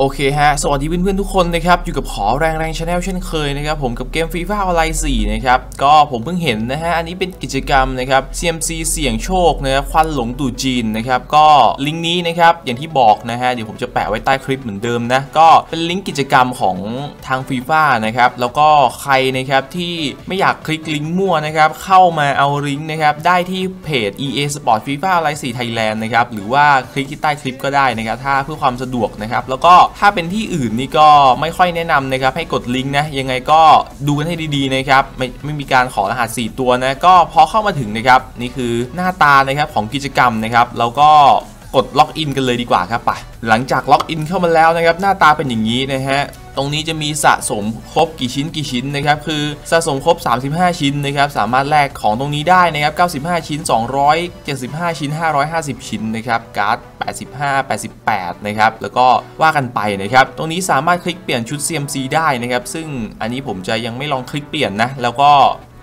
โอเคฮะ สวัสดีเพื่อนๆทุกคนนะครับ อยู่กับขอแรงแรงชาแนลเช่นเคยนะครับ ผมกับเกมฟีฟ่าออนไลน์4นะครับ ก็ผมเพิ่งเห็นนะฮะ อันนี้เป็นกิจกรรมนะครับ CMC เสี่ยงโชคนะครับควันหลงตู่จีนนะครับ ก็ลิงก์นี้นะครับ อย่างที่บอกนะฮะ เดี๋ยวผมจะแปะไว้ใต้คลิปเหมือนเดิมนะ ก็เป็นลิงก์กิจกรรมของทางฟีฟ่านะครับ แล้วก็ใครนะครับที่ไม่อยากคลิกลิงก์มั่วนะครับ เข้ามาเอาลิงก์นะครับ ได้ที่เพจ EA Sport FIFA ออนไลน์4 Thailand นะครับ หรือว่าคลิกที่ใต้คลิปก็ได้นะครับ ถ้าเพื่อความสะดวกนะครับ แล้วก็ถ้าเป็นที่อื่นนี่ก็ไม่ค่อยแนะนำนะครับให้กดลิงก์นะยังไงก็ดูกันให้ดีๆนะครับไม่ไม่มีการขอรหัส 4 ตัวนะก็พอเข้ามาถึงนะครับนี่คือหน้าตานะครับของกิจกรรมนะครับแล้วก็กดล็อกอินกันเลยดีกว่าครับไปหลังจากล็อกอินเข้ามาแล้วนะครับหน้าตาเป็นอย่างนี้นะฮะ ตรงนี้จะมีสะสมครบกี่ชิ้นกี่ชิ้นนะครับคือสะสมครบ 35 ชิ้นนะครับสามารถแลกของตรงนี้ได้นะครับ 95 ชิ้น 275 ชิ้น 550 ชิ้นนะครับการ์ด 85 88 นะครับแล้วก็ว่ากันไปนะครับตรงนี้สามารถคลิกเปลี่ยนชุด CMC ได้นะครับซึ่งอันนี้ผมจะยังไม่ลองคลิกเปลี่ยนนะแล้วก็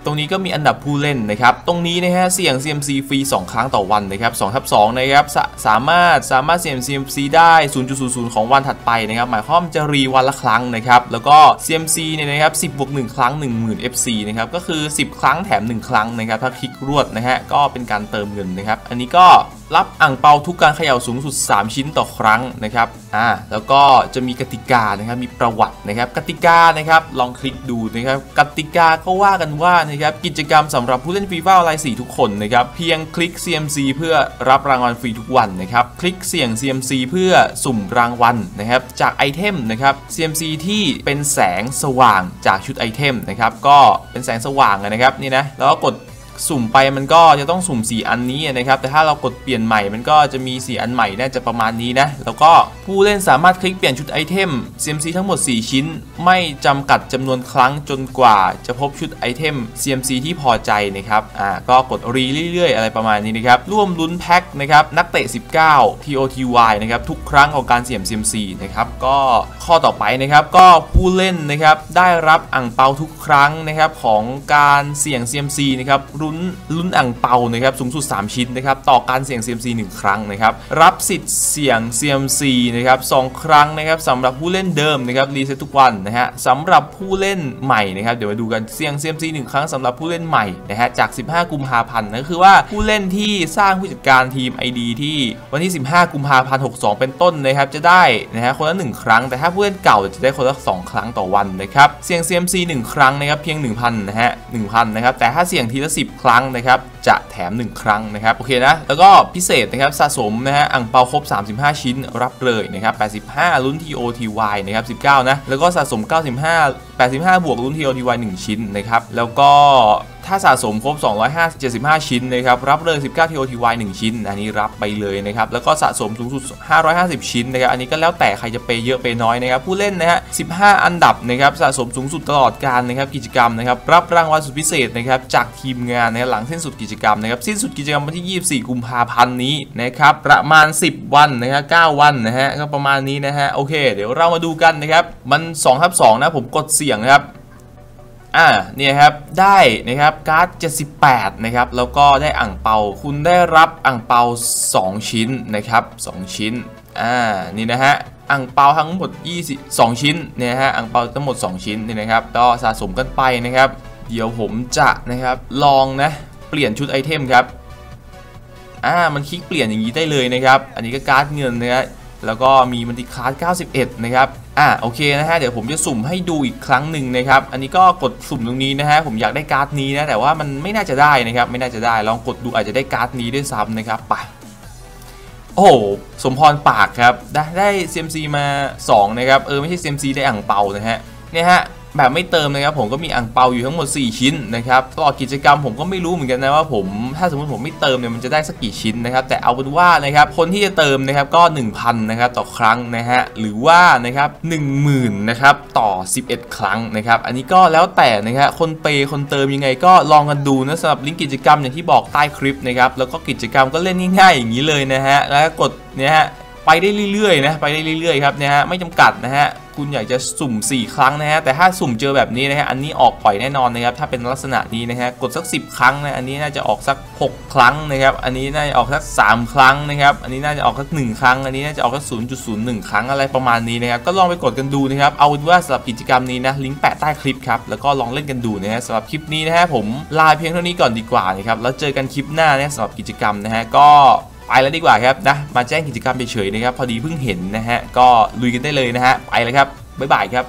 ตรงนี้ก็มีอันดับผู้เล่นนะครับ ตรงนี้นะฮะเสี่ยง CMC ฟรี 2 ครั้งต่อวันนะครับ2ทับ2นะครับสาสามารถสามารถเสี่ยง CMC ได้ 0.00 ของวันถัดไปนะครับ หมายความจะรีวันละครั้งนะครับ แล้วก็ CMC เนี่ยนะครับ10บวก1ครั้ง 10,000 FC นะครับ ก็คือ 10 ครั้งแถม 1 ครั้งนะครับ ถ้าคลิกรวดนะฮะ ก็เป็นการเติมเงินนะครับ อันนี้ก็รับอ่างเปาทุกการเขย่าสูงสุด 3 ชิ้นต่อครั้งนะครับอ่าแล้วก็จะมีกติกานะครับมีประวัตินะครับ กติกานะครับลองคลิกดูนะครับกติกาก็ว่ากันว่านะครับกิจกรรมสำหรับผู้เล่นฟีฟ่าออนไลน์4ทุกคนนะครับเพียงคลิก CMC เพื่อรับรางวัลฟรีทุกวันนะครับคลิกเสี่ยง CMC เพื่อสุ่มรางวัลนะครับจากไอเทมนะครับ CMC ที่เป็นแสงสว่างจากชุดไอเทมนะครับก็เป็นแสงสว่างนะครับนี่นะแล้วก็กด สุ่มไปมันก็จะต้องสุ่ม 4 อันนี้นะครับ แต่ถ้าเรากดเปลี่ยนใหม่มันก็จะมี 4 อันใหม่น่าจะประมาณนี้นะ แล้วก็ผู้เล่นสามารถคลิกเปลี่ยนชุดไอเทม CMC ทั้งหมด 4 ชิ้น ไม่จำกัดจำนวนครั้งจนกว่าจะพบชุดไอเทม CMC ที่พอใจนะครับ อ่า ก็กดรีเรื่อยๆ อะไรประมาณนี้นะครับ ร่วมลุ้นแพ็คนะครับ นักเตะ 19 TOTY นะครับ ทุกครั้งของการเสี่ยม CMC นะครับ ก็ข้อต่อไปนะครับ ก็ผู้เล่นนะครับ ได้รับอ่างเปาทุกครั้งนะครับของการเสี่ยง CMC นะครับลุ้นลุ้นอ่างเปานะครับสูงสุด 3 ชิ้นนะครับต่อการเสี่ยง CMC 1 ครั้งนะครับรับสิทธิ์เสี่ยง CMC นะครับ2ครั้งนะครับสำหรับผู้เล่นเดิมนะครับรีเซ็ตทุกวันนะฮะสำหรับผู้เล่นใหม่นะครับเดี๋ยวมาดูกันเสี่ยง CMC 1 ครั้งสำหรับผู้เล่นใหม่นะฮะจาก 15 กุมภาพันธ์นะคือว่าผู้เล่นที่สร้างผู้จัดการทีม ID ที่วันที่ 15 กุมภาพันธ์ 62 เป็นต้นนะครับจะได้นะฮะคนละ 1 ครั้ง แต่ถ้าผู้เล่นเก่าจะได้คนละ 2 ครั้งต่อวันนะครับเสี่ยง CMC 1 ครั้งนะครับเพียง 1,000นะฮะ1,000นะครับแต่ถ้าเสี่ยงทีละ 10ครั้งนะครับ จะแถม 1 ครั้งนะครับโอเคนะแล้วก็พิเศษนะครับสะสมนะฮะอ่างเปาครบ 35 ชิ้นรับเลยนะครับ85รุ่น TOTY นะครับ19 นะ แล้วก็สะสม 95 85 บวกรุ่น TOTY 1 ชิ้นนะครับแล้วก็ถ้าสะสมครบ275 ชิ้นนะครับ รับเลย 19 TOTY 1 ชิ้น อันนี้รับไปเลยนะครับ แล้วก็สะสมสูงสุด 550 ชิ้นนะครับ อันนี้ก็แล้วแต่ใครจะเปเยอะเปน้อยนะครับ ผู้เล่นนะฮะ 15 อันดับนะครับ สะสมสูงสุดตลอดการนะครับ กิจกรรมนะครับ รับรางวัลสุดพิเศษนะครับ จากทีมงานนะหลังเส้นสุดกิจกรรมนะครับสิ้นสุดกิจกรรมวันที่ 24 กุมภาพันธ์นี้นะครับประมาณ 10 วันนะครับ9วันนะฮะก็ประมาณนี้นะฮะโอเค เดี๋ยวเรามาดูกันนะครับมัน2ทับ2นะผมกดเสียงนะครับอ่าเนี่ยครับได้นะครับการ์ด 78 นะครับแล้วก็ได้อ่างเปาคุณได้รับอ่างเปา 2 ชิ้นนะครับ2ชิ้นอ่านี่นะฮะอ่างเปาทั้งหมด 22 ชิ้นเนี่ยฮะอ่างเปาทั้งหมด 2 ชิ้นนี่นะครับก็สะสมกันไปนะครับ เดี๋ยวผมจะนะครับลองนะ ลี่ยนชุดไอเทมครับอ่ามันคลิกเปลี่ยนอย่างนี้ได้เลยนะครับ อันนี้ก็การ์ดเงินนะฮะแล้วก็มีมันติคาร์ด91 นะครับ อ่าโอเคนะฮะ เดี๋ยวผมจะสุ่มให้ดูอีกครั้งหนึ่งนะครับ อันนี้ก็กดสุ่มตรงนี้นะฮะ ผมอยากได้การ์ดนี้นะ แต่ว่ามันไม่น่าจะได้นะครับ ไม่น่าจะได้ ลองกดดูอาจจะได้การ์ดนี้ด้วยซ้ำนะครับ ไป โอ้โห สมพรปากครับ ได้ได้ CMC มา 2 นะครับ เออ ไม่ใช่ CMC ได้อ่างเปานะฮะ เนี่ยฮะ แบบไม่เติมนะครับผมก็มีอ่างเปาอยู่ทั้งหมด 4 ชิ้นนะครับตลอดกิจกรรมผมก็ไม่รู้เหมือนกันนะว่าผมถ้าสมมติผมไม่เติมเนี่ยมันจะได้สักกี่ชิ้นนะครับแต่เอาเป็นว่านะครับคนที่จะเติมนะครับก็ 1,000นะครับต่อครั้งนะฮะหรือว่านะครับ10,000นะครับต่อ 11 ครั้งนะครับอันนี้ก็แล้วแต่นะครับคนเปย์คนเติมยังไงก็ลองกันดูนะสำหรับลิงก์กิจกรรมอย่างที่บอกใต้คลิปนะครับแล้วก็กิจกรรมก็เล่นง่ายๆอย่างนี้เลยนะฮะแล้วกดเนี่ยฮะ ไปได้เรื่อยๆนะไปได้เรื่อยๆครับเนี่ยฮะไม่จำกัดนะฮะคุณอยากจะสุ่ม 4 ครั้งนะฮะแต่ถ้าสุ่มเจอแบบนี้นะฮะอันนี้ออกปล่อยแน่นอนนะครับถ้าเป็นลักษณะนี้นะฮะกดสัก 10 ครั้งนะอันนี้น่าจะออกสัก 6 ครั้งนะครับอันนี้น่าจะออกสัก 3 ครั้งนะครับอันนี้น่าจะออกสัก 1 ครั้ง อันนี้น่าจะออกสัก 0.01 ครั้งอะไรประมาณนี้นะครับก็ลองไปกดกันดูนะครับเอาเป็นว่าสำหรับกิจกรรมนี้นะลิงก์แปะใต้คลิปครับแล้วก็ลองเล่นกันดูนะฮะสำหรับคลิปนี้นะฮะผมลาเพียงเท่านี้ก่อนดีกว่านะครับแล้วเจอกันคลิปหน้านะสำหรับกิจกรรมนะฮะก็ แล้วดีกว่าครับนะมาแจ้งกิจกรรมเฉยๆนะครับพอดีเพิ่งเห็นนะฮะก็ลุยกันได้เลยนะฮะไปเลยครับบ๊ายบายครับ